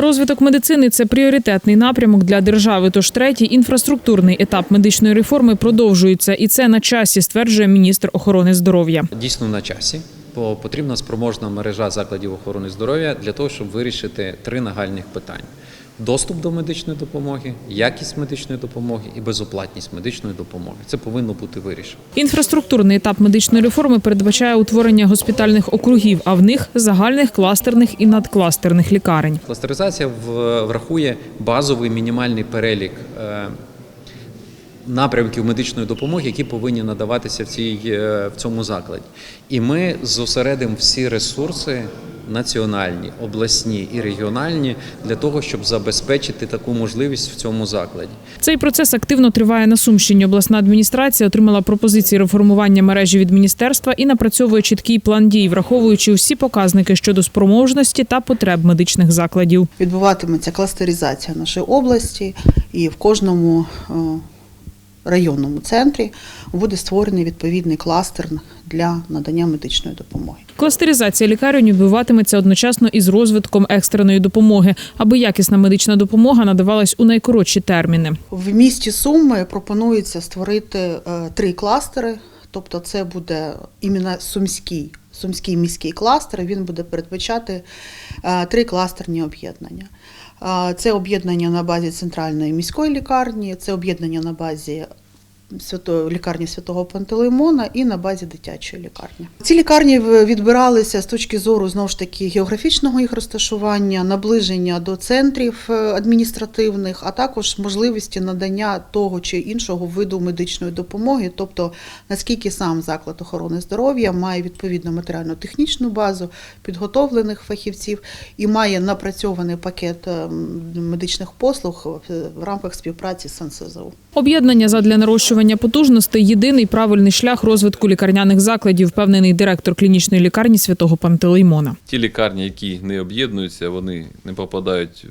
Розвиток медицини це пріоритетний напрямок для держави. Тож третій інфраструктурний етап медичної реформи продовжується, і це на часі, стверджує міністр охорони здоров'я. дійсно на часі, бо потрібна спроможна мережа закладів охорони здоров'я для того, щоб вирішити три нагальних питання: доступ до медичної допомоги, якість медичної допомоги і безоплатність медичної допомоги. Це повинно бути вирішено. Інфраструктурний етап медичної реформи передбачає утворення госпітальних округів, а в них загальних кластерних і надкластерних лікарень. Кластеризація врахує базовий мінімальний перелік е, напрямків медичної допомоги, які повинні надаватися в, цій, е, в цьому закладі. І ми зосередимо всі ресурси. Національні, обласні і регіональні для того, щоб забезпечити таку можливість в цьому закладі. Цей процес активно триває на Сумщині. Обласна адміністрація отримала пропозиції реформування мережі від міністерства і напрацьовує чіткий план дій, враховуючи усі показники щодо спроможності та потреб медичних закладів. відбуватиметься кластеризація нашої області, і в кожному е, районному центрі буде створений відповідний кластер для надання медичної допомоги. Кластеризація лікарень відбуватиметься одночасно із розвитком екстреної допомоги, аби якісна медична допомога надавалась у найкоротші терміни. В місті Суми пропонується створити е, три кластери, тобто це буде іменно сумський. Сумський міський кластер він буде передбачати е, три кластерні об'єднання. Це об'єднання на базі центральної міської лікарні, це об'єднання на базі лікарні святого Пантелеймона і на базі дитячої лікарні. Ці лікарні в- відбиралися з точки зору знову ж таки географічного їх розташування, наближення до центрів е, адміністративних, а також можливості надання того чи іншого виду медичної допомоги, тобто наскільки сам заклад охорони здоров'я має відповідну матеріально-технічну базу підготовлених фахівців і має напрацьований пакет е, медичних послуг в- рамках співпраці з НСЗУ. Об'єднання задля нарощування потужностей єдиний правильний шлях розвитку лікарняних закладів, впевнений директор клінічної лікарні святого Пантелеймона. Ті лікарні, які не об'єднуються, вони не попадають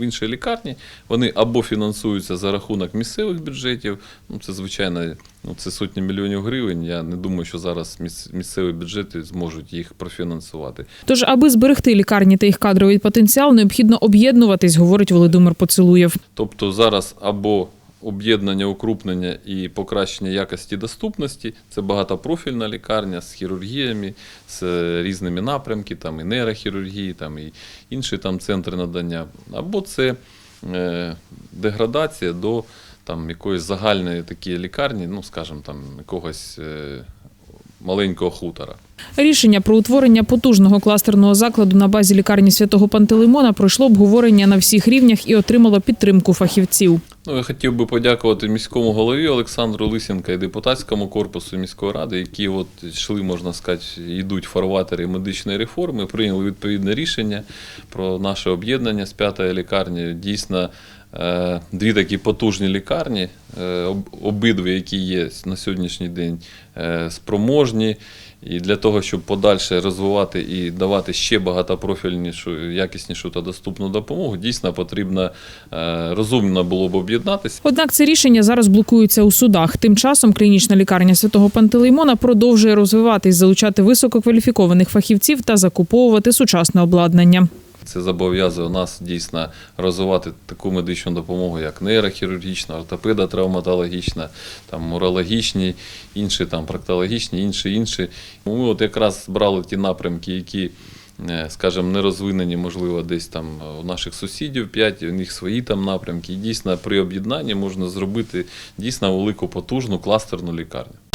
в інші лікарні. Вони або фінансуються за рахунок місцевих бюджетів. Ну це звичайно, ну це сотні мільйонів гривень. Я не думаю, що зараз місцеві бюджети зможуть їх профінансувати. Тож, аби зберегти лікарні та їх кадровий потенціал, необхідно об'єднуватись, говорить Володимир Поцелуєв. Тобто зараз або об'єднання, укрупнення і покращення якості доступності. Це багатопрофільна лікарня з хірургіями, з різними напрямки, там і нейрохірургії, там і інші там центри надання, або це е, деградація до там якоїсь загальної такої лікарні, ну скажімо, там якогось е, маленького хутора. Рішення про утворення потужного кластерного закладу на базі лікарні святого Пантелеймона пройшло обговорення на всіх рівнях і отримало підтримку фахівців. Ну, я хотів би подякувати міському голові Олександру Лисенка і депутатському корпусу міської ради, які от йшли, можна сказати, йдуть фарватери медичної реформи, прийняли відповідне рішення про наше об'єднання з п'ятої лікарні. Дійсно, дві такі потужні лікарні, е, обидві, які є на сьогоднішній день е, спроможні. І для того, щоб подальше розвивати і давати ще багатопрофільнішу, якіснішу та доступну допомогу, дійсно потрібно е, розумно було б об'єднатися. Однак це рішення зараз блокується у судах. Тим часом клінічна лікарня святого Пантелеймона продовжує розвиватись, залучати висококваліфікованих фахівців та закуповувати сучасне обладнання. Це зобов'язує нас дійсно розвивати таку медичну допомогу, як нейрохірургічна, ортопеда, травматологічна, там урологічні, інші там проктологічні, інші інші. Ми от якраз брали ті напрямки, які. е, Скажімо, не розвинені, можливо, десь там у наших сусідів п'ять, у них свої там напрямки. І дійсно при об'єднанні можна зробити дійсно велику потужну кластерну лікарню.